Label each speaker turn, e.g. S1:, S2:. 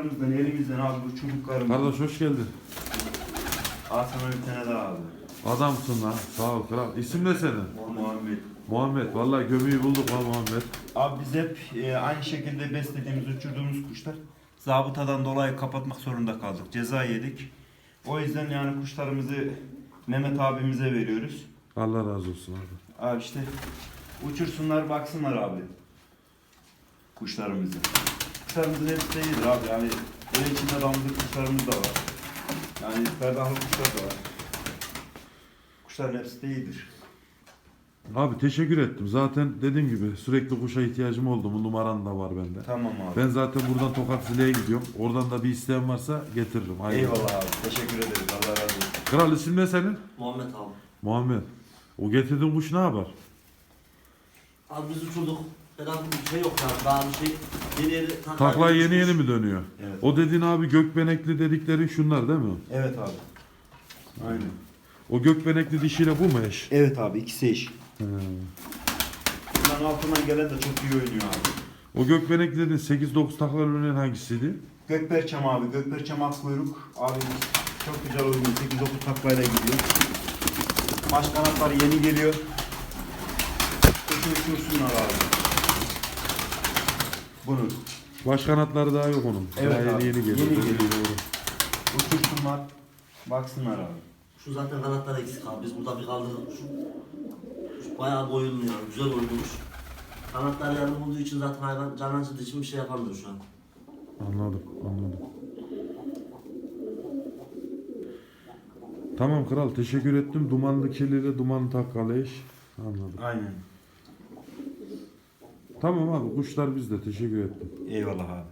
S1: Elimizden, elimizden abi bu çubuklarımız.
S2: Kardeş hoş geldin.
S1: Al sana bir tane daha abi.
S2: Adamsın lan. Sağ ol kral. İsim ne senin?
S1: Muhammed.
S2: Muhammed. Vallahi gömüyü bulduk lan Muhammed.
S1: Abi biz hep e, aynı şekilde beslediğimiz, uçurduğumuz kuşlar zabıtadan dolayı kapatmak zorunda kaldık. Ceza yedik. O yüzden yani kuşlarımızı Mehmet abimize veriyoruz.
S2: Allah razı olsun abi.
S1: Abi işte uçursunlar baksınlar abi. Kuşlarımızı. Kuşlarımızın hepsi de iyidir abi. Yani böyle içinde damızlık kuşlarımız da var. Yani perdahlı kuşlar da var. Kuşların hepsi de iyidir.
S2: Abi teşekkür ettim. Zaten dediğim gibi sürekli kuşa ihtiyacım oldu. Bu numaran da var bende.
S1: Tamam abi.
S2: Ben zaten buradan Tokat Zile'ye gidiyorum. Oradan da bir isteğin varsa getiririm. Haydi.
S1: Eyvallah abi. Teşekkür ederiz. Allah razı olsun.
S2: Kral isim ne senin?
S3: Muhammed abi.
S2: Muhammed. O getirdiğin kuş ne yapar?
S3: Abi biz uçurduk. Herhangi bir şey yok yani. Daha bir şey yeni yeni takla
S2: Takla yeni yeni mi dönüyor?
S1: Evet.
S2: O dediğin abi gökbenekli dedikleri şunlar değil mi?
S1: Evet abi. Aynen.
S2: O gökbenekli dişiyle bu mu eş?
S1: Evet abi ikisi eş.
S2: He.
S1: Bunların altından gelen de çok iyi oynuyor abi.
S2: O gökbenekli dediğin 8-9 taklalı örneğin hangisiydi?
S1: Gökberçam abi. Gökberçam akkuyruk. Abi çok güzel oynuyor. 8-9 taklayla gidiyor. Baş kanatları yeni geliyor. Kuşu uçursunlar abi. Bunu.
S2: Baş kanatları daha yok onun.
S1: Evet
S2: daha
S1: abi.
S2: yeni yeni geliyor.
S1: Yeni geliyor.
S2: doğru.
S1: Uçursunlar. Baksınlar abi.
S3: Şu zaten kanatlar eksik abi. Biz burada bir kaldırdık. Şu, şu bayağı boyunlu yani. Güzel oynamış. Kanatlar yarım olduğu için zaten hayvan can acıdığı için bir şey yapamıyor şu an.
S2: Anladım, anladım. Tamam kral teşekkür ettim. Dumanlı kirliyle dumanlı takkalı. Anladım.
S1: Aynen.
S2: Tamam abi kuşlar bizde teşekkür ettim.
S1: Eyvallah abi.